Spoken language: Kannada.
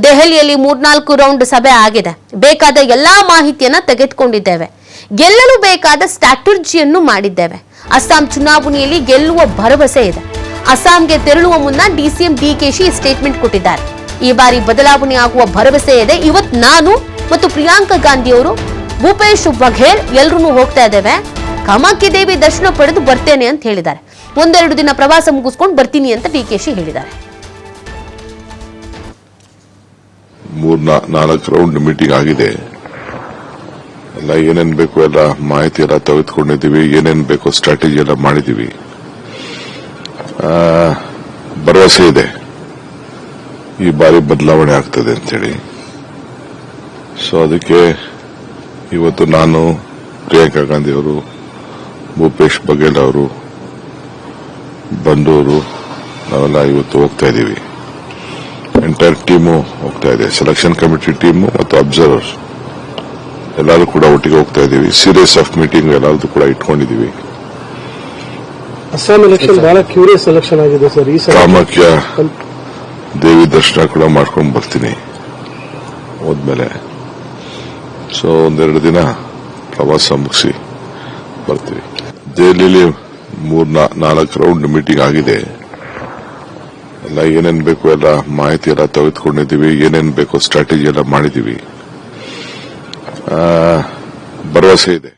ದೆಹಲಿಯಲ್ಲಿ ಮೂರ್ನಾಲ್ಕು ರೌಂಡ್ ಸಭೆ ಆಗಿದೆ. ಬೇಕಾದ ಎಲ್ಲಾ ಮಾಹಿತಿಯನ್ನ ತೆಗೆದುಕೊಂಡಿದ್ದೇವೆ. ಗೆಲ್ಲಲು ಬೇಕಾದ ಸ್ಟ್ರಾಟರ್ಜಿಯನ್ನು ಮಾಡಿದ್ದೇವೆ. ಅಸ್ಸಾಂ ಚುನಾವಣೆಯಲ್ಲಿ ಗೆಲ್ಲುವ ಭರವಸೆ ಇದೆ. ಅಸ್ಸಾಂಗೆ ತೆರಳುವ ಮುನ್ನ ಡಿಸಿಎಂ ಡಿಕೆಶಿ ಸ್ಟೇಟ್ಮೆಂಟ್ ಕೊಟ್ಟಿದ್ದಾರೆ. ಈ ಬಾರಿ ಬದಲಾವಣೆ ಆಗುವ ಭರವಸೆ ಇದೆ. ಇವತ್ ನಾನು ಮತ್ತು ಪ್ರಿಯಾಂಕಾ ಗಾಂಧಿ ಅವರು ಭೂಪೇಶ್ ಬಘೇಲ್ ಎಲ್ಲರೂ ಹೋಗ್ತಾ ಇದ್ದೇವೆ. ಕಾಮಾಖ್ಯ ದೇವಿ ದರ್ಶನ ಪಡೆದು ಬರ್ತೇನೆ ಅಂತ ಹೇಳಿದ್ದಾರೆ. ಒಂದೆರಡು ದಿನ ಪ್ರವಾಸ ಮುಗಿಸ್ಕೊಂಡು ಬರ್ತೀನಿ ಅಂತ ಡಿಕೆಶಿ ಹೇಳಿದ್ದಾರೆ. ಮೂರ್ ನಾಲ್ಕು ರೌಂಡ್ ಮೀಟಿಂಗ್ ಆಗಿದೆ. ಎಲ್ಲ ಏನೇನ್ ಬೇಕು ಎಲ್ಲ ಮಾಹಿತಿ ಎಲ್ಲ ತೆಗೆದುಕೊಂಡಿದ್ದೀವಿ. ಏನೇನ್ ಬೇಕು ಸ್ಟ್ರಾಟಜಿ ಎಲ್ಲ ಮಾಡಿದೀವಿ ಆ, ಭರವಸೆ ಇದೆ. ಈ ಬಾರಿ ಬದಲಾವಣೆ ಆಗ್ತದೆ ಅಂತೇಳಿ. ಸೊ ಅದಕ್ಕೆ ಇವತ್ತು ನಾನು ಪ್ರಿಯಾಂಕಾ ಗಾಂಧಿ ಅವರು ಭೂಪೇಶ್ ಬಘೇಲ್ ಅವರು ಬಂದೂರು ನಾವೆಲ್ಲ ಇವತ್ತು ಹೋಗ್ತಾ ಇದ್ದೀವಿ. ಎಂಟೈರ್ ಟೀಮು ಹೋಗ್ತಾ ಇದೆ. ಸೆಲೆಕ್ಷನ್ ಕಮಿಟಿ ಟೀಮು ಮತ್ತು ಅಬ್ಸರ್ವರ್ ಎಲ್ಲರೂ ಕೂಡ ಒಟ್ಟಿಗೆ ಹೋಗ್ತಾ ಇದ್ದೀವಿ ಸೀರಿಯಸ್ ಆಫ್ ಮೀಟಿಂಗ್ ಎಲ್ಲರದ್ದು ಕೂಡ ಇಟ್ಕೊಂಡಿದ್ದೀವಿ ಅಸ್ಸಾಂ ಎಲೆಕ್ಷನ್ ಬಹಳ ಕ್ಯೂರಿಯಸ್ ಎಲೆಕ್ಷನ್ ಆಗಿದೆ ಸರ್. ಈ ಕಾಮಾಖ್ಯ ದೇವಿ ದರ್ಶನ ಕೂಡ ಮಾಡ್ಕೊಂಡು ಬರ್ತೀನಿ ಹೋದ್ಮೇಲೆ. ಸೊ ಒಂದೆರಡು ದಿನ ಪ್ರವಾಸ ಮುಗಿಸಿ ಬರ್ತೀವಿ. ದೆಹಲಿಯಲ್ಲಿ ಮೂರ್ ನಾಲ್ಕು ರೌಂಡ್ ಮೀಟಿಂಗ್ ಆಗಿದೆ. ಎಲ್ಲ ಏನೇನ್ ಬೇಕು ಎಲ್ಲ ಮಾಹಿತಿ ಎಲ್ಲ ತೆಗೆದುಕೊಂಡಿದ್ದೀವಿ ಏನೇನ್ ಬೇಕು ಸ್ಟ್ರಾಟಜಿ ಎಲ್ಲ ಮಾಡಿದೀವಿ ಆ, ಭರವಸೆ ಇದೆ.